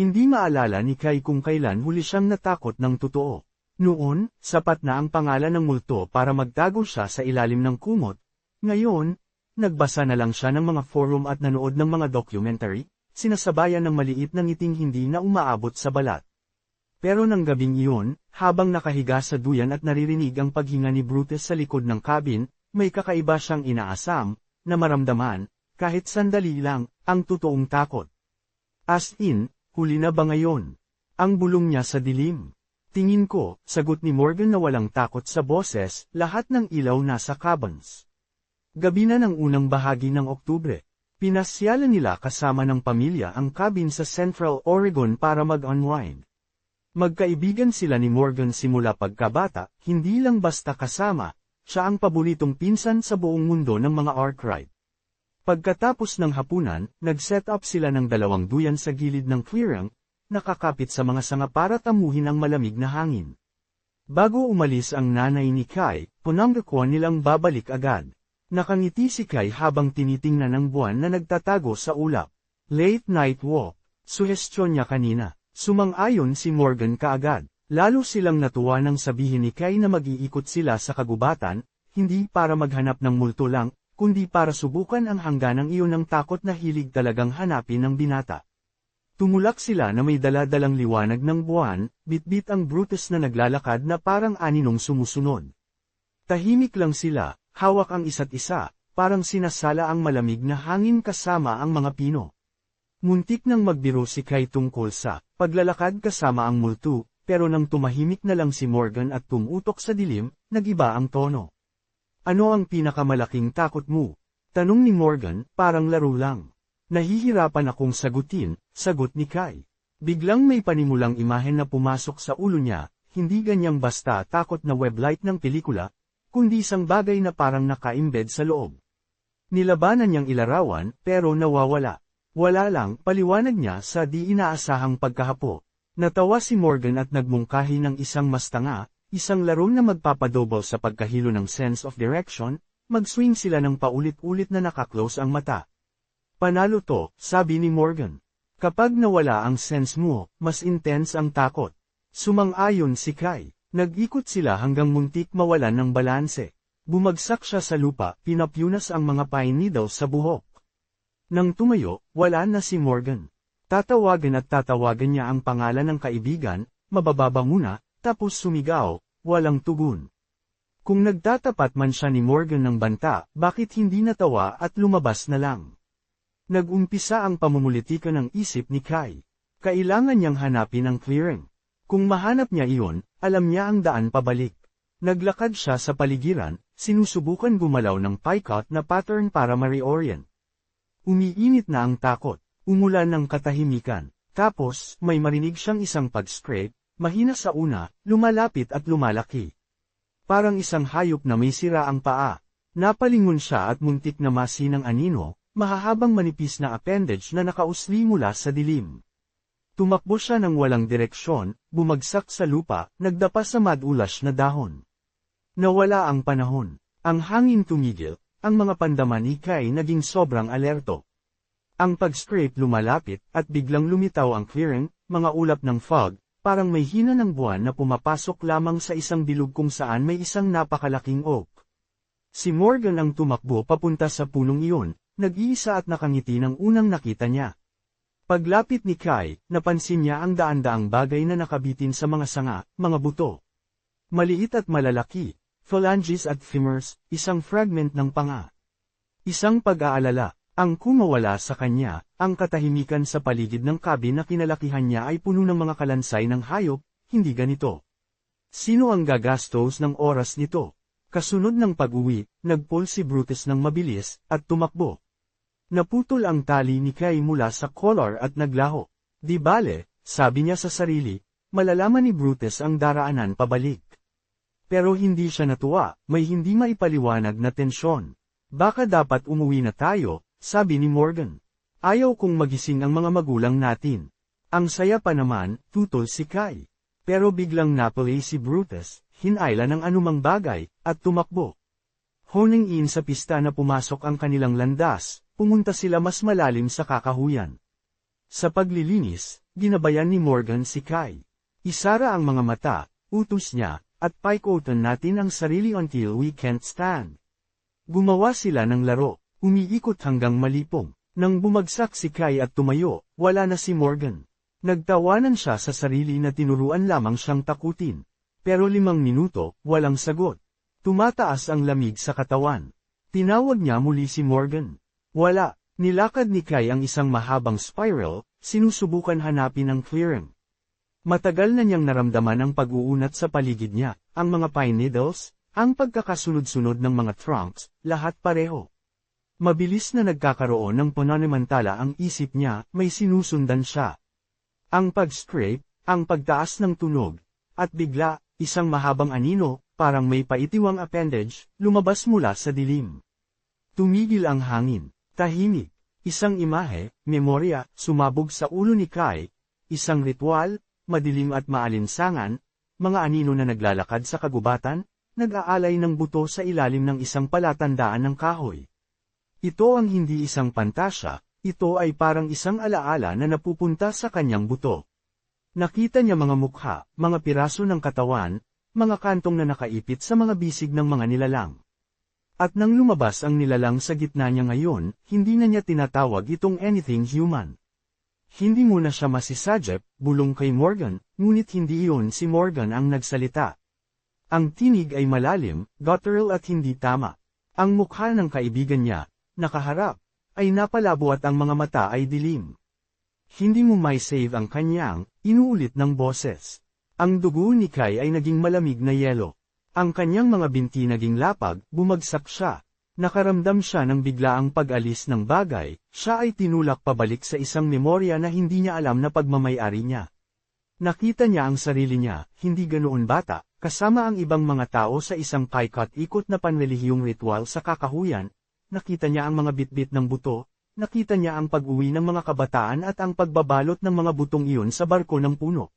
Hindi maalala ni Kai kung kailan huli siyang natakot ng totoo. Noon, sapat na ang pangalan ng multo para magtago siya sa ilalim ng kumot. Ngayon, nagbasa na lang siya ng mga forum at nanood ng mga documentary, sinasabayan ng maliit na ngiting hindi na umaabot sa balat. Pero nang gabing iyon, habang nakahiga sa duyan at naririnig ang paghinga ni Brutus sa likod ng cabin, may kakaiba siyang inaasam, na maramdaman, kahit sandali lang, ang totoong takot. As in, huli na ba ngayon? Ang bulong niya sa dilim. Tingin ko, sagot ni Morgan na walang takot sa boses, lahat ng ilaw nasa cabins. Gabi na ng unang bahagi ng Oktubre. Pinasyalan nila kasama ng pamilya ang cabin sa Central Oregon para mag-unwind. Magkaibigan sila ni Morgan simula pagkabata, hindi lang basta kasama, siya ang paboritong pinsan sa buong mundo ng mga Arkwright. Pagkatapos ng hapunan, nag-set up sila ng dalawang duyan sa gilid ng clearing, nakakapit sa mga sanga para tamuhin ang malamig na hangin. Bago umalis ang nanay ni Kai, punanggakwa nilang babalik agad. Nakangiti si Kai habang tinitingnan ang buwan na nagtatago sa ulap. Late night walk, suhestyon niya kanina. Sumang-ayon si Morgan kaagad. Lalo silang natuwa nang sabihin ni Kai na mag-iikot sila sa kagubatan, hindi para maghanap ng multo lang, kundi para subukan ang hangganang iyon ng takot na hilig talagang hanapin ng binata. Tumulak sila na may daladalang liwanag ng buwan, bitbit ang Brutus na naglalakad na parang aninong sumusunod. Tahimik lang sila, hawak ang isa't isa, parang sinasala ang malamig na hangin kasama ang mga pino. Muntik nang magbiro si Kai tungkol sa paglalakad kasama ang multo, pero nang tumahimik na lang si Morgan at tumutok sa dilim, nagiba ang tono. Ano ang pinakamalaking takot mo? Tanong ni Morgan, parang laro lang. Nahihirapan akong sagutin, sagot ni Kai. Biglang may panimulang imahen na pumasok sa ulo niya, hindi ganyang basta takot na weblight ng pelikula, kundi isang bagay na parang nakaimbed sa loob. Nilabanan niyang ilarawan, pero nawawala. Wala lang, paliwanag niya sa di inaasahang pagkahapo. Natawa si Morgan at nagmungkahi ng isang mastanga, isang laro na magpapadouble sa pagkahilo ng sense of direction, mag-swing sila ng paulit-ulit na nakaklose ang mata. Panalo to, sabi ni Morgan. Kapag nawala ang sense mo, mas intense ang takot. Sumang-ayon si Kai. Nag-ikot sila hanggang muntik mawalan ng balanse. Bumagsak siya sa lupa, pinapyunas ang mga pine needles sa buhok. Nang tumayo, wala na si Morgan. Tatawagan at tatawagan niya ang pangalan ng kaibigan, mabababa muna, tapos sumigaw, walang tugon. Kung nagtatapat man siya ni Morgan ng banta, bakit hindi natawa at lumabas na lang? Nag-umpisa ang pamumulitikan ng isip ni Kai. Kailangan niyang hanapin ang clearing. Kung mahanap niya iyon, alam niya ang daan pabalik. Naglakad siya sa paligiran, sinusubukan gumalaw ng picot na pattern para ma-reorient. Umiinit na ang takot, umulan ng katahimikan, tapos may marinig siyang isang pag-scrape, mahina sa una, lumalapit at lumalaki. Parang isang hayop na may sira ang paa. Napalingon siya at muntik na masinang anino, mahahabang manipis na appendage na nakausli mula sa dilim. Tumakbo siya ng walang direksyon, bumagsak sa lupa, nagdapa sa madulas na dahon. Nawala ang panahon. Ang hangin tumigil, ang mga pandaman ikay naging sobrang alerto. Ang pag-scrape lumalapit, at biglang lumitaw ang clearing, mga ulap ng fog, parang may hina ng buwan na pumapasok lamang sa isang bilog kung saan may isang napakalaking oak. Si Morgan ang tumakbo papunta sa punong iyon, Nag-iisa at nakangiti ng unang nakita niya. Paglapit ni Kai, napansin niya ang daan-daang bagay na nakabitin sa mga sanga, mga buto. Maliit at malalaki, phalanges at femurs, isang fragment ng panga. Isang pag-aalala, ang kumawala sa kanya, ang katahimikan sa paligid ng kabin na kinalakihan niya ay puno ng mga kalansay ng hayop, hindi ganito. Sino ang gagastos ng oras nito? Kasunod ng pag-uwi, nagpol si Brutus ng mabilis, at tumakbo. Naputol ang tali ni Kay mula sa collar at naglaho. Di bale, sabi niya sa sarili, malalaman ni Brutus ang daraanan pabalik. Pero hindi siya natuwa, may hindi maipaliwanag na tensyon. Baka dapat umuwi na tayo, sabi ni Morgan. Ayaw kong magising ang mga magulang natin. Ang saya pa naman, tutol si Kai. Pero biglang napalay si Brutus, hinayla ng anumang bagay, at tumakbo. Honing in sa pista na pumasok ang kanilang landas, pumunta sila mas malalim sa kakahuyan. Sa paglilinis, ginabayan ni Morgan si Kai. Isara ang mga mata, utos niya, at paikotan natin ang sarili until we can't stand. Gumawa sila ng laro, umiikot hanggang malipong. Nang bumagsak si Kai at tumayo, wala na si Morgan. Nagtawanan siya sa sarili na tinuruan lamang siyang takutin. Pero limang minuto, walang sagot. Tumataas ang lamig sa katawan. Tinawag niya muli si Morgan. Wala, nilakad ni Kai ang isang mahabang spiral, sinusubukan hanapin ang clearing. Matagal na niyang naramdaman ang pag-uunat sa paligid niya, ang mga pine needles, ang pagkakasunod-sunod ng mga trunks, lahat pareho. Mabilis na nagkakaroon ng pananimantala ang isip niya, may sinusundan siya. Ang pag-scrape, ang pagtaas ng tunog, at bigla, isang mahabang anino, parang may paitiwang appendage, lumabas mula sa dilim. Tumigil ang hangin, tahimik, isang imahe, memorya, sumabog sa ulo ni Kai, isang ritual, madilim at maalinsangan, mga anino na naglalakad sa kagubatan, nag-aalay ng buto sa ilalim ng isang palatandaan ng kahoy. Ito ang hindi isang pantasya, ito ay parang isang alaala na napupunta sa kanyang buto. Nakita niya mga mukha, mga piraso ng katawan, mga kantong na nakaipit sa mga bisig ng mga nilalang. At nang lumabas ang nilalang sa gitna niya ngayon, hindi na niya tinatawag itong anything human. Hindi mo na siya masisajep, bulong kay Morgan, ngunit hindi iyon si Morgan ang nagsalita. Ang tinig ay malalim, guttural at hindi tama. Ang mukha ng kaibigan niya, nakaharap, ay napalabo at ang mga mata ay dilim. Hindi mo may save ang kanyang, inuulit ng boses. Ang dugo ni Kai ay naging malamig na yelo. Ang kanyang mga binti naging lapag, bumagsak siya. Nakaramdam siya ng biglaang pag-alis ng bagay, siya ay tinulak pabalik sa isang memorya na hindi niya alam na pagmamayari niya. Nakita niya ang sarili niya, hindi ganoon bata, kasama ang ibang mga tao sa isang paikot-ikot na panrelihiyong ritual sa kakahuyan, nakita niya ang mga bitbit ng buto, nakita niya ang pag-uwi ng mga kabataan at ang pagbabalot ng mga butong iyon sa barko ng puno.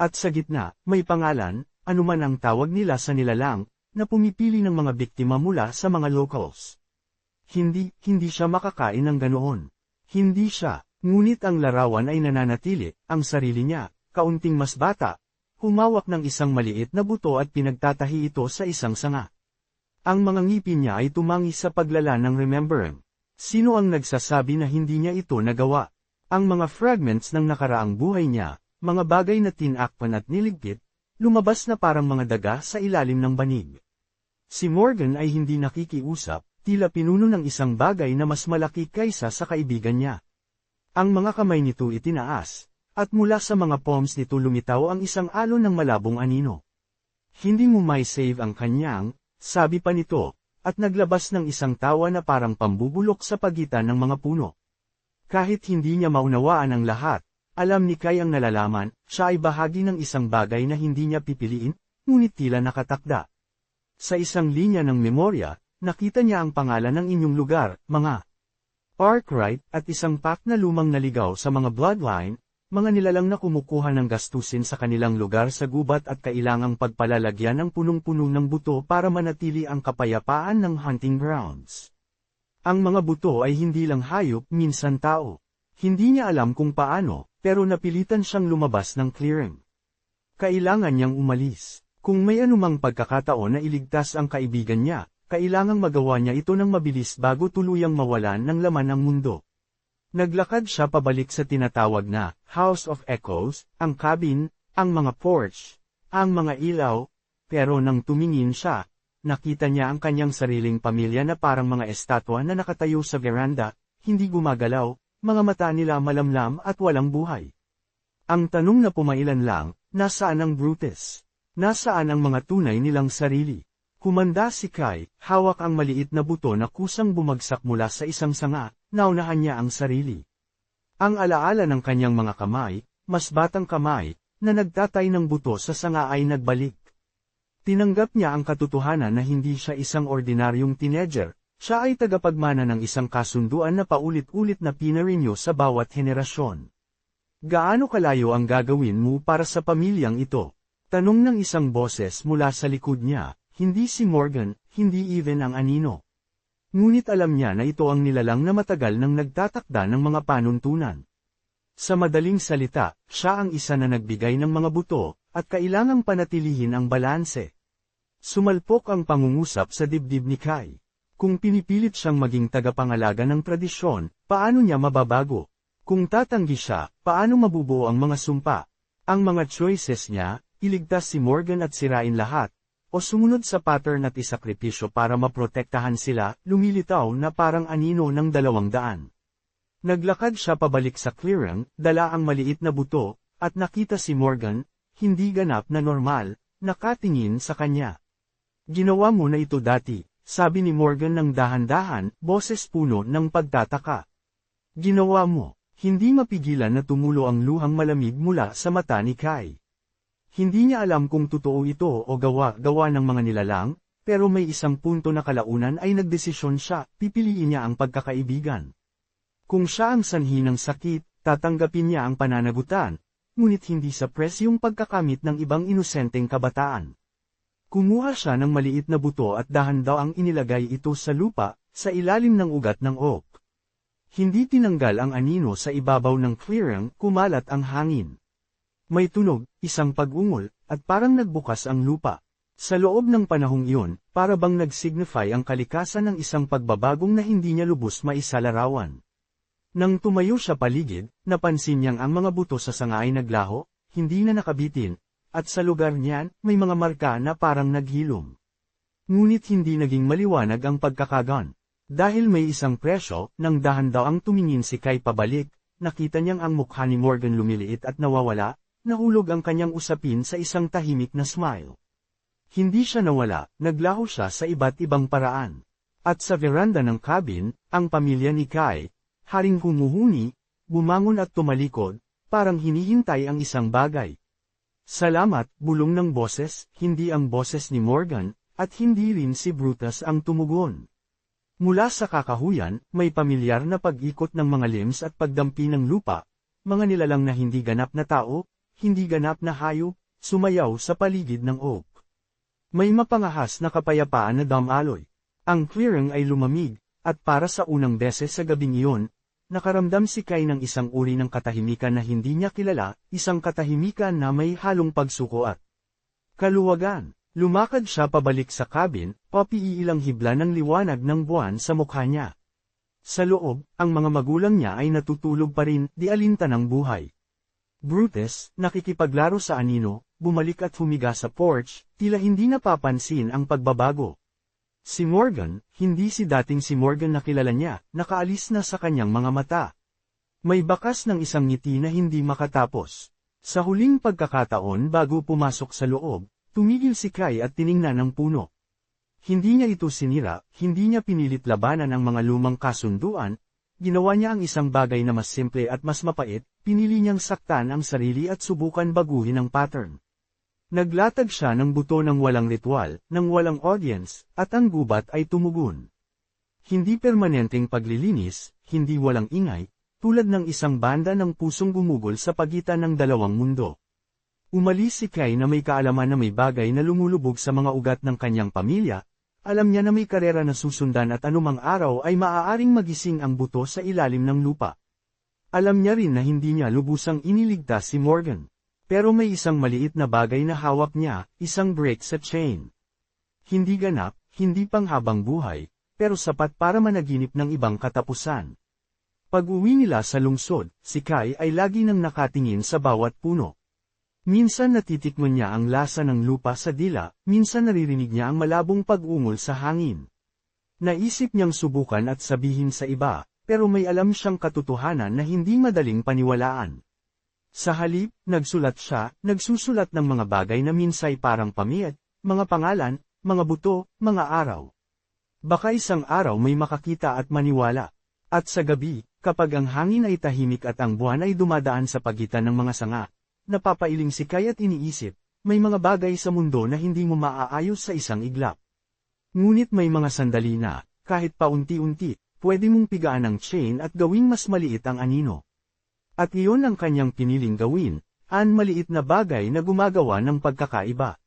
At sa gitna, may pangalan, anuman ang tawag nila sa nilalang, na pumipili ng mga biktima mula sa mga locals. Hindi, hindi siya makakain ng ganoon. Hindi siya, ngunit ang larawan ay nananatili, ang sarili niya, kaunting mas bata, humawak ng isang maliit na buto at pinagtatahi ito sa isang sanga. Ang mga ngipin niya ay tumangi sa paglala ng remembering. Sino ang nagsasabi na hindi niya ito nagawa? Ang mga fragments ng nakaraang buhay niya, mga bagay na tinakpan at niligpit, lumabas na parang mga daga sa ilalim ng banig. Si Morgan ay hindi nakikiusap, tila pinuno ng isang bagay na mas malaki kaysa sa kaibigan niya. Ang mga kamay nito itinaas, at mula sa mga palms nito lumitaw ang isang alon ng malabong anino. Hindi mo may save ang kanyang, sabi pa nito, at naglabas ng isang tawa na parang pambubulok sa pagitan ng mga puno. Kahit hindi niya maunawaan ang lahat, alam ni Kai ang nalalaman, siya ay bahagi ng isang bagay na hindi niya pipiliin, ngunit tila nakatakda. Sa isang linya ng memorya, nakita niya ang pangalan ng inyong lugar, mga Arkwright, at isang pack na lumang naligaw sa mga bloodline, mga nilalang na kumukuha ng gastusin sa kanilang lugar sa gubat at kailangang pagpalalagyan ng punong-puno ng buto para manatili ang kapayapaan ng hunting grounds. Ang mga buto ay hindi lang hayop, minsan tao. Hindi niya alam kung paano, pero napilitan siyang lumabas ng clearing. Kailangan niyang umalis. Kung may anumang pagkakataon na iligtas ang kaibigan niya, kailangang magawa niya ito ng mabilis bago tuluyang mawalan ng laman ang mundo. Naglakad siya pabalik sa tinatawag na House of Echoes, ang cabin, ang mga porch, ang mga ilaw, pero nang tumingin siya, nakita niya ang kanyang sariling pamilya na parang mga estatwa na nakatayo sa veranda, hindi gumagalaw, mga mata nila malamlam at walang buhay. Ang tanong na pumailan lang, nasaan ang Brutus? Nasaan ang mga tunay nilang sarili? Kumanda si Kai, hawak ang maliit na buto na kusang bumagsak mula sa isang sanga, naunahan niya ang sarili. Ang alaala ng kanyang mga kamay, mas batang kamay, na nagtatay ng buto sa sanga ay nagbalik. Tinanggap niya ang katotohanan na hindi siya isang ordinaryong teenager, siya ay tagapagmana ng isang kasunduan na paulit-ulit na pinarinyo sa bawat henerasyon. Gaano kalayo ang gagawin mo para sa pamilyang ito? Tanong ng isang boses mula sa likod niya, hindi si Morgan, hindi even ang anino. Ngunit alam niya na ito ang nilalang na matagal nang nagtatakda ng mga panuntunan. Sa madaling salita, siya ang isa na nagbigay ng mga buto, at kailangang panatilihin ang balanse. Sumalpok ang pangungusap sa dibdib ni Kai. Kung pinipilit siyang maging tagapangalaga ng tradisyon, paano niya mababago? Kung tatanggi siya, paano mabubuo ang mga sumpa? Ang mga choices niya, iligtas si Morgan at sirain lahat, o sumunod sa pattern at isakripisyo para maprotektahan sila, lumilitaw na parang anino ng dalawang daan. Naglakad siya pabalik sa clearing, dala ang maliit na buto, at nakita si Morgan, hindi ganap na normal, nakatingin sa kanya. Ginawa mo na ito dati, sabi ni Morgan ng dahan-dahan, boses puno ng pagtataka. Ginawa mo, hindi mapigilan na tumulo ang luhang malamig mula sa mata ni Kai. Hindi niya alam kung totoo ito o gawa-gawa ng mga nilalang, pero may isang punto na kalaunan ay nagdesisyon siya, pipiliin niya ang pagkakaibigan. Kung siya ang sanhi ng sakit, tatanggapin niya ang pananagutan, ngunit hindi sa presyong pagkakamit ng ibang inosenteng kabataan. Kumuha siya ng maliit na buto at dahan daw ang inilagay ito sa lupa, sa ilalim ng ugat ng oak. Hindi tinanggal ang anino sa ibabaw ng clearing, kumalat ang hangin. May tunog, isang pag-ungol, at parang nagbukas ang lupa. Sa loob ng panahong iyon, para bang nag-signify ang kalikasan ng isang pagbabagong na hindi niya lubos maisalarawan. Nang tumayo siya paligid, napansin niyang ang mga buto sa sanga ay naglaho, hindi na nakabitin, at sa lugar niyan, may mga marka na parang naghilom. Ngunit hindi naging maliwanag ang pagkakagan. Dahil may isang presyo, nang dahan daw ang tumingin si Kai pabalik, nakita niyang ang mukha ni Morgan lumiliit at nawawala, nahulog ang kanyang usapin sa isang tahimik na smile. Hindi siya nawala, naglaho siya sa iba't ibang paraan. At sa veranda ng cabin, ang pamilya ni Kai, haring humuhuni, bumangon at tumalikod, parang hinihintay ang isang bagay. Salamat, bulong ng boses, hindi ang boses ni Morgan, at hindi rin si Brutus ang tumugon. Mula sa kakahuyan, may pamilyar na pag-ikot ng mga limbs at pagdampi ng lupa, mga nilalang na hindi ganap na tao, hindi ganap na hayop, sumayaw sa paligid ng oak. May mapangahas na kapayapaan na damaloy. Ang clearing ay lumamig, at para sa unang beses sa gabing iyon, nakaramdam si Kai ng isang uri ng katahimikan na hindi niya kilala, isang katahimikan na may halong pagsuko at kaluwagan. Lumakad siya pabalik sa cabin, papiilang hibla ng liwanag ng buwan sa mukha niya. Sa loob, ang mga magulang niya ay natutulog pa rin, di alinta ng buhay. Brutus, nakikipaglaro sa anino, bumalik at humiga sa porch, tila hindi napapansin ang pagbabago. Si Morgan, hindi si dating si Morgan na kilala niya, nakaalis na sa kanyang mga mata. May bakas ng isang ngiti na hindi makatapos. Sa huling pagkakataon bago pumasok sa loob, tumigil si Kai at tiningnan ang puno. Hindi niya ito sinira, hindi niya pinilit labanan ang mga lumang kasunduan, ginawa niya ang isang bagay na mas simple at mas mapait, pinili niyang saktan ang sarili at subukan baguhin ang pattern. Naglatag siya ng buto ng walang ritual, ng walang audience, at ang gubat ay tumugon. Hindi permanenteng paglilinis, hindi walang ingay, tulad ng isang banda ng pusong gumugol sa pagitan ng dalawang mundo. Umalis si Kai na may kaalaman na may bagay na lumulubog sa mga ugat ng kanyang pamilya, alam niya na may karera na susundan at anumang araw ay maaaring magising ang buto sa ilalim ng lupa. Alam niya rin na hindi niya lubusang iniligtas si Morgan. Pero may isang maliit na bagay na hawak niya, isang break sa chain. Hindi ganap, hindi panghabang buhay, pero sapat para managinip ng ibang katapusan. Pag-uwi nila sa lungsod, si Kai ay lagi nang nakatingin sa bawat puno. Minsan natitikman niya ang lasa ng lupa sa dila, minsan naririnig niya ang malabong pag-ungol sa hangin. Naisip niyang subukan at sabihin sa iba, pero may alam siyang katotohanan na hindi madaling paniwalaan. Sa halip, nagsulat siya, nagsusulat ng mga bagay na minsay parang pamiyat, mga pangalan, mga buto, mga araw. Baka isang araw may makakita at maniwala. At sa gabi, kapag ang hangin ay tahimik at ang buwan ay dumadaan sa pagitan ng mga sanga, napapailing si Kay at iniisip, may mga bagay sa mundo na hindi mo maaayos sa isang iglap. Ngunit may mga sandali na, kahit paunti-unti, pwede mong pigaan ang chain at gawing mas maliit ang anino. At iyon ang kanyang piniling gawin, an maliit na bagay na gumagawa ng pagkakaiba.